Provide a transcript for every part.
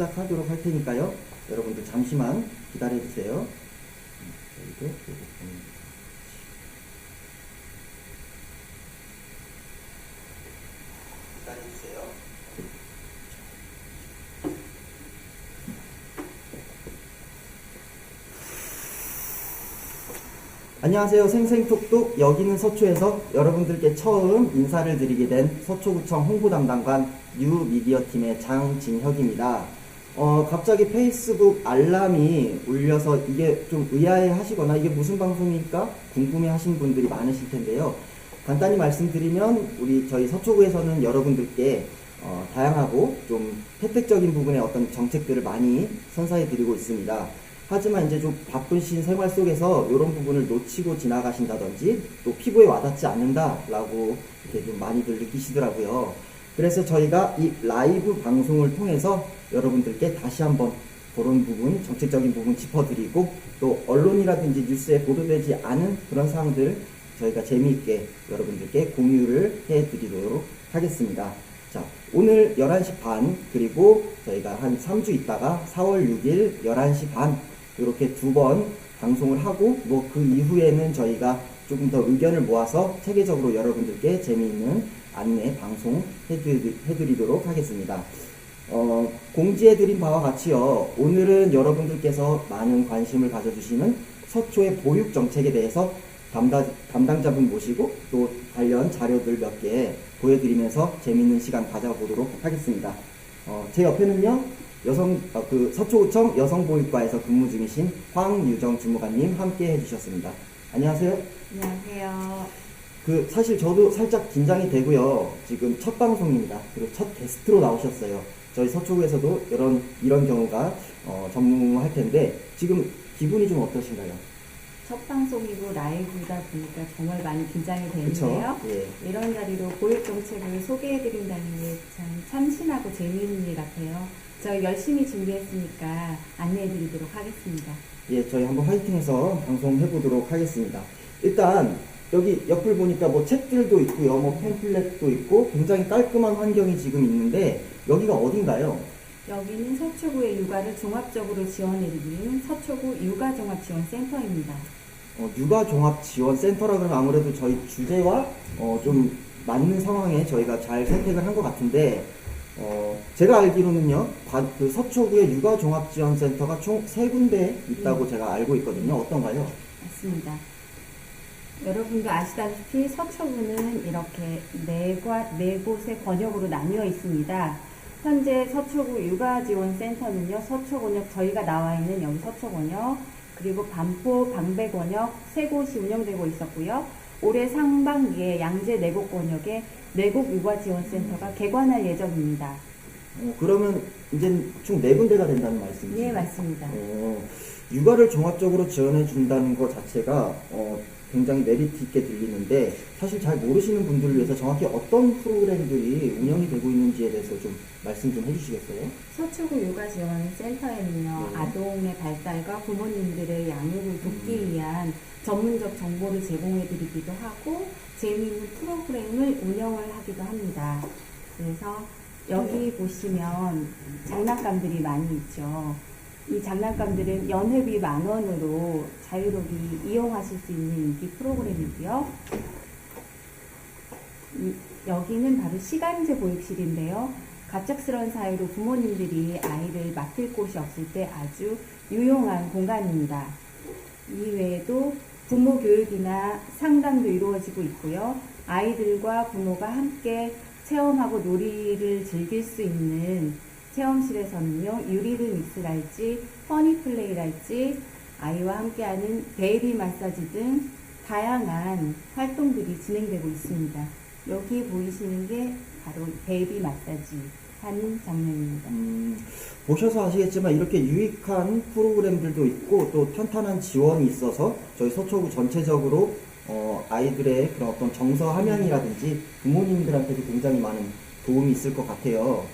시작하도록 할 테니까요. 여러분들 잠시만 기다려 주세요. 음, 여기도 요거 보면 기다려 주세요. 안녕하세요. 생생톡톡 여기는 서초에서 여러분들께 처음 인사를 드리게 된 서초구청 홍보담당관 뉴미디어팀의 장진혁입니다. 어, 갑자기 페이스북 알람이 울려서 이게 좀 의아해 하시거나 이게 무슨 방송일까 궁금해 하신 분들이 많으실 텐데요. 간단히 말씀드리면 우리 저희 서초구에서는 여러분들께 어, 다양하고 좀 혜택적인 부분의 어떤 정책들을 많이 선사해 드리고 있습니다. 하지만 이제 좀 바쁘신 생활 속에서 이런 부분을 놓치고 지나가신다든지 또 피부에 와닿지 않는다라고 이렇게 좀 많이들 느끼시더라고요. 그래서 저희가 이 라이브 방송을 통해서 여러분들께 다시 한번 그런 부분, 정책적인 부분 짚어드리고 또 언론이라든지 뉴스에 보도되지 않은 그런 사항들 저희가 재미있게 여러분들께 공유를 해드리도록 하겠습니다. 자, 오늘 11시 반, 그리고 저희가 한 3주 있다가 4월 6일 11시 반, 이렇게 두 번 방송을 하고, 뭐 그 이후에는 저희가 조금 더 의견을 모아서 체계적으로 여러분들께 재미있는 안내 방송 해드리, 해드리 도록 하겠습니다. 어, 공지해드린 바와 같이요. 오늘은 여러분들께서 많은 관심을 가져주시는 서초의 보육 정책에 대해서 담당, 담당자분 모시고 또 관련 자료들 몇 개 보여드리면서 재밌는 시간 가져보도록 하겠습니다. 어, 제 옆에는요, 여성, 어, 그 서초구청 여성보육과에서 근무 중이신 황유정 주무관님 함께 해주셨습니다. 안녕하세요. 안녕하세요. 그 사실 저도 살짝 긴장이 되고요. 지금 첫 방송입니다. 그리고 첫 게스트로 나오셨어요. 저희 서초구에서도 이런 이런 경우가 어, 전무할 텐데 지금 기분이 좀 어떠신가요? 첫 방송이고 라이브다 보니까 정말 많이 긴장이? 되는데요. 예. 이런 자리로 보육 정책을 소개해드린다는 게 참 참신하고 재미있는 일 같아요. 저희 열심히 준비했으니까 안내해드리도록 하겠습니다. 예, 저희 한번 화이팅해서 방송해보도록 하겠습니다. 일단 여기 옆을 보니까 뭐 책들도 있고요, 뭐 팸플렛도 있고 굉장히 깔끔한 환경이 지금 있는데 여기가 어딘가요? 여기는 서초구의 육아를 종합적으로 지원해드리는 서초구 육아종합지원센터입니다. 어, 육아종합지원센터라 그러면 아무래도 저희 주제와 어, 좀 맞는 상황에 저희가 잘 선택을 한 것 같은데 어, 제가 알기로는요 과- 그 서초구에 육아종합지원센터가 총 세 군데 있다고 제가 알고 있거든요 어떤가요? 맞습니다. 여러분도 아시다시피 서초구는 이렇게 네, 과, 네 곳의 권역으로 나뉘어 있습니다. 현재 서초구 육아지원센터는요, 서초권역, 저희가 나와 있는 여기 서초권역, 그리고 반포, 방배권역 세 곳이 운영되고 있었고요. 올해 상반기에 양재 내곡권역에 내곡 육아지원센터가 개관할 예정입니다. 어, 그러면 이제 총 네 군데가 된다는 말씀이시죠? 예, 맞습니다. 어, 육아를 종합적으로 지원해 준다는 것 자체가 어, 굉장히 메리트 있게 들리는데 사실 잘 모르시는 분들을 위해서 정확히 어떤 프로그램들이 운영이 되고 있는지에 대해서 좀 말씀 좀 해주시겠어요? 서초구 육아지원센터에는요, 네. 아동의 발달과 부모님들의 양육을 돕기 음. 위한 전문적 정보를 제공해드리기도 하고, 재미있는 프로그램을 운영을 하기도 합니다. 그래서 여기 보시면 장난감들이 많이 있죠. 이 장난감들은 연회비 만 원으로 자유롭게 이용하실 수 있는 인기 프로그램이고요. 이- 여기는 바로 시간제 보육실인데요. 갑작스러운 사유로 부모님들이 아이를 맡길 곳이 없을 때 아주 유용한 공간입니다. 이외에도 부모 교육이나 상담도 이루어지고 있고요. 아이들과 부모가 함께 체험하고 놀이를 즐길 수 있는 체험실에서는요, 유리르믹스랄지, 퍼니플레이랄지, 아이와 함께하는 베이비 마사지 등 다양한 활동들이 진행되고 있습니다. 여기 보이시는 게 바로 베이비 마사지 하는 장면입니다. 음, 보셔서 아시겠지만 이렇게 유익한 프로그램들도 있고 또 탄탄한 지원이 있어서 저희 서초구 전체적으로 어, 아이들의 그런 어떤 정서 함양이라든지 부모님들한테도 굉장히 많은 도움이 있을 것 같아요.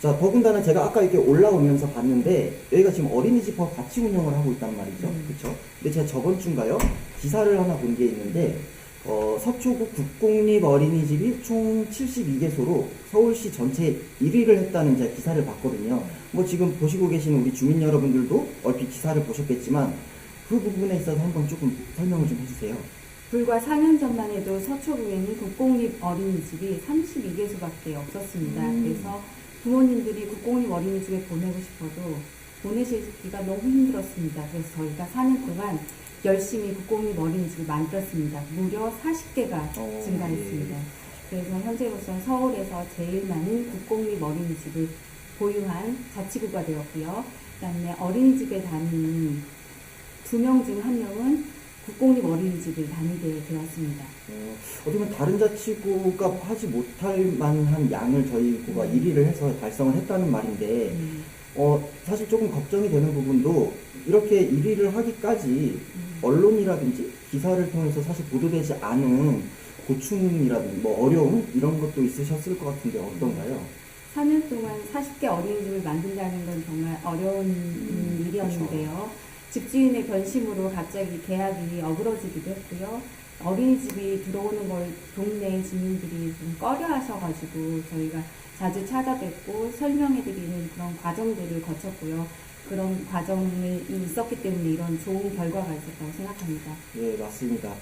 자, 더군다나 제가 아까 이렇게 올라오면서 봤는데 여기가 지금 어린이집하고 같이 운영을 하고 있단 말이죠. 음. 그렇죠? 근데 제가 저번 주인가요? 기사를 하나 본 게 있는데 어, 서초구 국공립 어린이집이 총 72개소로 서울시 전체 1위를 했다는 제가 기사를 봤거든요. 뭐 지금 보시고 계시는 우리 주민 여러분들도 얼핏 기사를 보셨겠지만 그 부분에 있어서 한번 조금 설명을 좀 해주세요. 불과 4년 전만 해도 서초구에는 국공립 어린이집이 32개소밖에 없었습니다. 음. 그래서 부모님들이 국공립 어린이집에 보내고 싶어도 보내시기가 너무 힘들었습니다. 그래서 저희가 4년 동안 열심히 국공립 어린이집을 만들었습니다. 무려 40개가 어, 증가했습니다. 그래서 현재로서 서울에서 제일 많은 국공립 어린이집을 보유한 자치구가 되었고요. 그 다음에 어린이집에 다니는 두 명 중 한 명은 국공립 어린이집을 다니게 되었습니다. 어, 어떻게 보면 다른 자치구가 하지 못할 만한 양을 저희 구가 음. 1위를 해서 달성을 했다는 말인데 음, 어, 사실 조금 걱정이 되는 부분도 이렇게 1위를 하기까지 음. 언론이라든지 기사를 통해서 사실 보도되지 않은 고충이라든지 뭐 어려움 이런 것도 있으셨을 것 같은데 어떤가요? 4년 동안 40개 어린이집을 만든다는 건 정말 어려운 음, 일이었는데요. 집주인의 변심으로 갑자기 계약이 어그러지기도 했고요. 어린이집이 들어오는 걸 동네 주민들이 좀 꺼려 하셔가지고 저희가 자주 찾아뵙고 설명해드리는 그런 과정들을 거쳤고요. 그런 과정이 있었기 때문에 이런 좋은 결과가 있었다고 생각합니다. 예, 맞습니다.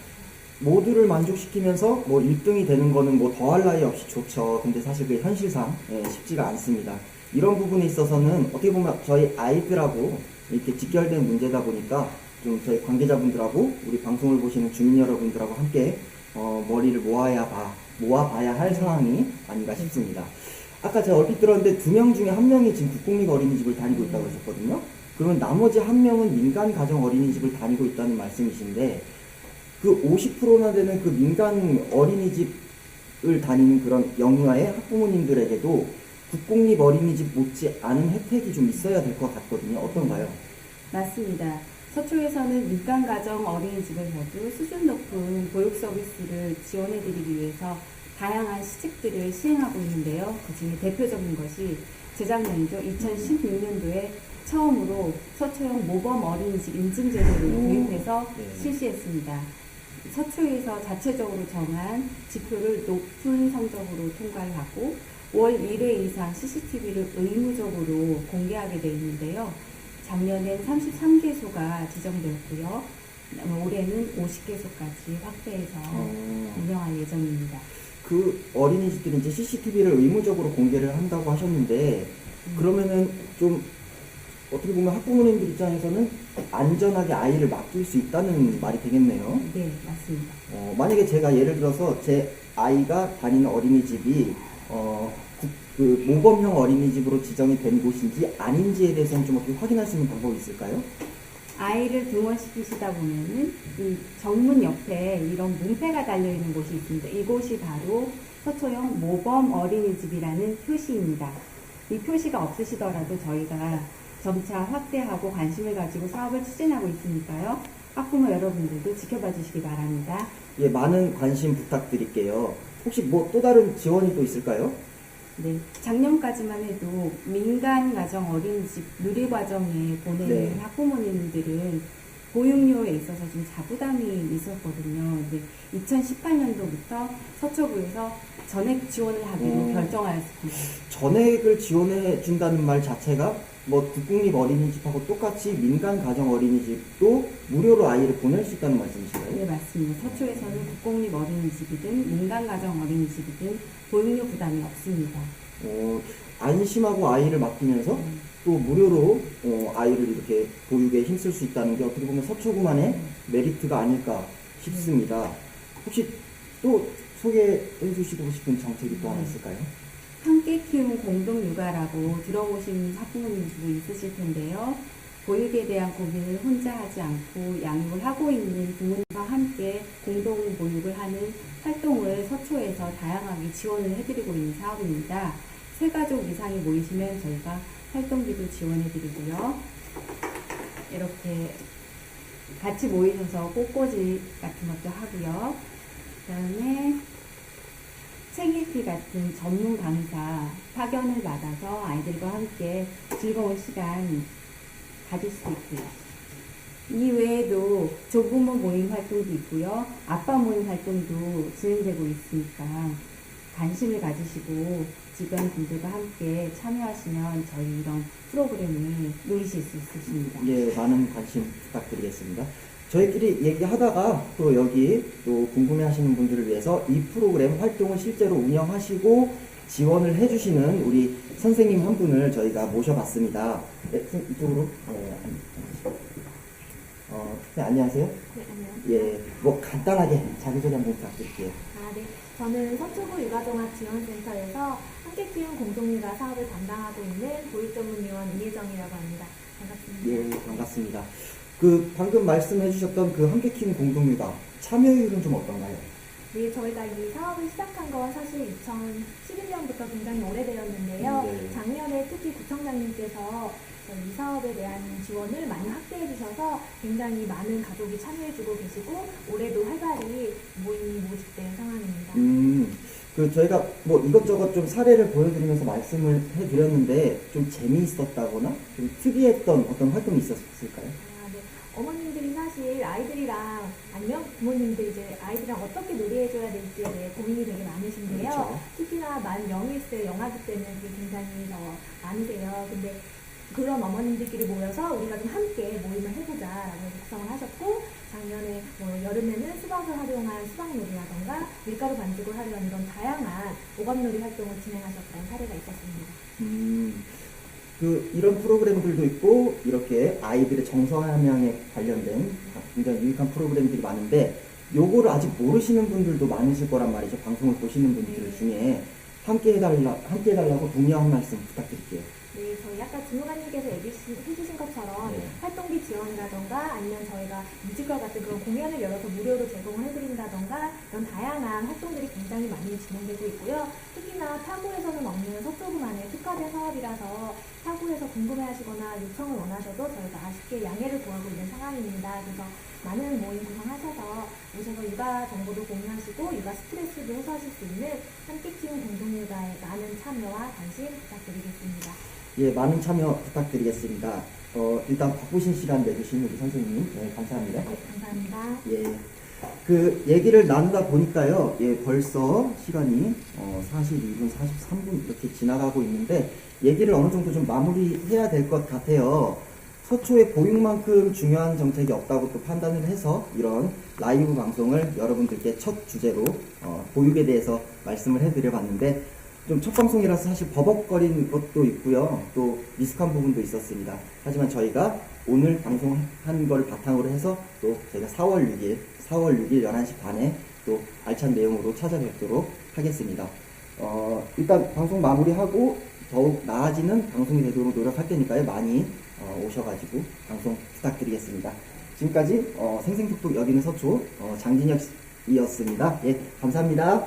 모두를 만족시키면서 뭐 1등이 되는 거는 뭐 더할 나위 없이 좋죠. 근데 사실 그게 현실상 예, 쉽지가 않습니다. 이런 부분에 있어서는 어떻게 보면 저희 아이들하고 이렇게 직결된 문제다 보니까 좀 저희 관계자분들하고 우리 방송을 보시는 주민 여러분들하고 함께 어, 머리를 모아야 봐, 모아봐야 할 상황이 아닌가 싶습니다. 아까 제가 얼핏 들었는데 두 명 중에 한 명이 지금 국공립 어린이집을 다니고 있다고 하셨거든요. 그러면 나머지 한 명은 민간 가정 어린이집을 다니고 있다는 말씀이신데 그 50%나 되는 그 민간 어린이집을 다니는 그런 영유아의 학부모님들에게도 국공립 어린이집 못지 않은 혜택이 좀 있어야 될 것 같거든요. 어떤가요? 맞습니다. 서초에서는 민간 가정 어린이집에서도 수준 높은 보육 서비스를 지원해드리기 위해서 다양한 시책들을 시행하고 있는데요. 그 중에 대표적인 것이 재작년이죠. 2016년도에 처음으로 서초형 모범 어린이집 인증 제도를 오, 도입해서 네. 실시했습니다. 서초에서 자체적으로 정한 지표를 높은 성적으로 통과를 하고 월 1회 이상 CCTV를 의무적으로 공개하게 되어 있는데요. 작년엔 33개소가 지정되었고요. 올해는 50개소까지 확대해서 어, 운영할 예정입니다. 그 어린이집들이 이제 CCTV를 의무적으로 공개를 한다고 하셨는데 음. 그러면은 좀 어떻게 보면 학부모님들 입장에서는 안전하게 아이를 맡길 수 있다는 말이 되겠네요. 네, 맞습니다. 어, 만약에 제가 예를 들어서 제 아이가 다니는 어린이집이 어, 국- 그 모범형 어린이집으로 지정이 된 곳인지 아닌지에 대해서는 좀 어떻게 확인할 수 있는 방법이 있을까요? 아이를 등원시키시다 보면은 이 정문 옆에 이런 문패가 달려 있는 곳이 있습니다. 이곳이 바로 서초형 모범 어린이집이라는 표시입니다. 이 표시가 없으시더라도 저희가 점차 확대하고 관심을 가지고 사업을 추진하고 있으니까요. 학부모 여러분들도 지켜봐 주시기 바랍니다. 예, 많은 관심 부탁드릴게요. 혹시 뭐 또 다른 지원이 또 있을까요? 네, 작년까지만 해도 민간 가정 어린이집 누리 과정에 보내는 네. 학부모님들은 보육료에 있어서 좀 자부담이 있었거든요. 근데 2018년도부터 서초구에서 전액 지원을 하기로 음. 결정하였습니다. 전액을 지원해 준다는 말 자체가 뭐 국공립 어린이집하고 똑같이 민간 가정 어린이집도 무료로 아이를 보낼 수 있다는 말씀이신가요? 네, 맞습니다. 서초에서는 국공립 어린이집이든 민간 가정 어린이집이든 보육료 부담이 없습니다. 어, 안심하고 아이를 맡기면서 음. 또 무료로 어, 아이를 이렇게 보육에 힘쓸 수 있다는 게 어떻게 보면 서초구만의 메리트가 아닐까 싶습니다. 혹시 또 소개해 주시고 싶은 정책이 또 하나 네. 있을까요? 함께 키운 공동 육아라고 들어보신 학부모님도 있으실 텐데요. 보육에 대한 고민을 혼자 하지 않고 양육을 하고 있는 부모님과 함께 공동 보육을 하는 활동을 서초에서 다양하게 지원을 해드리고 있는 사업입니다. 세 가족 이상이 모이시면 저희가 활동비도 지원해드리고요. 이렇게 같이 모이셔서 꽃꽂이 같은 것도 하고요. 그 다음에 책 읽기 같은 전문 강사 파견을 받아서 아이들과 함께 즐거운 시간 가질 수 있고요. 이 외에도 조부모 모임 활동도 있고요. 아빠 모임 활동도 진행되고 있으니까 관심을 가지시고 주변 분들과 함께 참여하시면 저희 이런 프로그램을 누리실 수 있으십니다. 예, 많은 관심 부탁드리겠습니다. 저희끼리 얘기하다가 또 여기 또 궁금해 하시는 분들을 위해서 이 프로그램 활동을 실제로 운영하시고 지원을 해주시는 우리 선생님 한 분을 저희가 모셔봤습니다. 네, 선- 이쪽으로. 네, 어, 네, 안녕하세요. 네, 안녕하세요. 예, 뭐 간단하게 자기소개 한번 부탁드릴게요. 아, 네. 저는 서초구 육아종합 지원센터에서 함께 키운 공동육아 사업을 담당하고 있는 보육전문요원 이혜정이라고 합니다. 반갑습니다. 예, 반갑습니다. 그 방금 말씀해 주셨던 그 함께 키우는 공동육아 참여율은 좀 어떤가요? 네, 저희가 이 사업을 시작한 건 사실 2011년부터 굉장히 오래되었는데요. 네. 작년에 특히 구청장님께서 이 사업에 대한 지원을 많이 확대해 주셔서 굉장히 많은 가족이 참여해주고 계시고 올해도 활발히 모임이 모집된 상황입니다. 음, 그 저희가 뭐 이것저것 좀 사례를 보여드리면서 말씀을 해드렸는데 좀 재미있었다거나 좀 특이했던 어떤 활동이 있었을까요? 아, 네. 어머님들이 사실 아이들이랑 아니면 부모님들 이제 아이들이랑 어떻게 놀이해줘야 될지에 대해 고민이 되게 많으신데요. 그렇죠. 특히나 만 0일세 영아기 때는 그게 굉장히 더 많으세요. 근데 그런 어머님들끼리 모여서 우리가 좀 함께 모임을 해보자라고 작성을 하셨고 작년에 뭐 여름에는 수박을 활용한 수박놀이라던가 밀가루 반죽을 활용한 이런 다양한 오감놀이 활동을 진행하셨던 사례가 있었습니다. 음, 그 이런 프로그램들도 있고 이렇게 아이들의 정서함양에 관련된 굉장히 유익한 프로그램들이 많은데 요거를 아직 모르시는 분들도 많으실 거란 말이죠. 방송을 보시는 분들 네. 중에 함께 해달라 함께 해달라고 독려 한 말씀 부탁드릴게요. 네, 저희 아까 주무관님께서 해주신 것처럼 네. 활동비 지원이라던가 아니면 저희가 뮤지컬 같은 그런 공연을 열어서 무료로 제공을 해드린다던가 이런 다양한 활동들이 굉장히 많이 진행되고 있고요. 특히나 타구에서는 없는 특화 된 사업이라서 타구에서 궁금해하시거나 요청을 원하셔도 저희가 아쉽게 양해를 구하고 있는 상황입니다. 그래서 많은 모임 구성하셔서 오셔서 육아 정보도 공유하시고 육아 스트레스도 해소하실 수 있는 함께 키운 공동육아에 많은 참여와 관심 부탁드리겠습니다. 예, 많은 참여 부탁드리겠습니다. 어, 일단 바쁘신 시간 내주신 우리 선생님, 네, 감사합니다. 네, 감사합니다. 예. 그 얘기를 나누다 보니까요, 예, 벌써 시간이 어, 42분, 43분 이렇게 지나가고 있는데, 얘기를 어느 정도 좀 마무리해야 될 것 같아요. 서초의 보육만큼 중요한 정책이 없다고 또 판단을 해서 이런 라이브 방송을 여러분들께 첫 주제로 어, 보육에 대해서 말씀을 해드려 봤는데, 좀 첫 방송이라서 사실 버벅거린 것도 있고요. 또 미숙한 부분도 있었습니다. 하지만 저희가 오늘 방송한 걸 바탕으로 해서 또 저희가 4월 6일, 4월 6일 11시 반에 또 알찬 내용으로 찾아뵙도록 하겠습니다. 어, 일단 방송 마무리하고 더욱 나아지는 방송이 되도록 노력할 테니까요. 많이 어, 오셔가지고 방송 부탁드리겠습니다. 지금까지 어, 생생톡톡 여기는 서초 어, 장진혁이었습니다. 예, 감사합니다.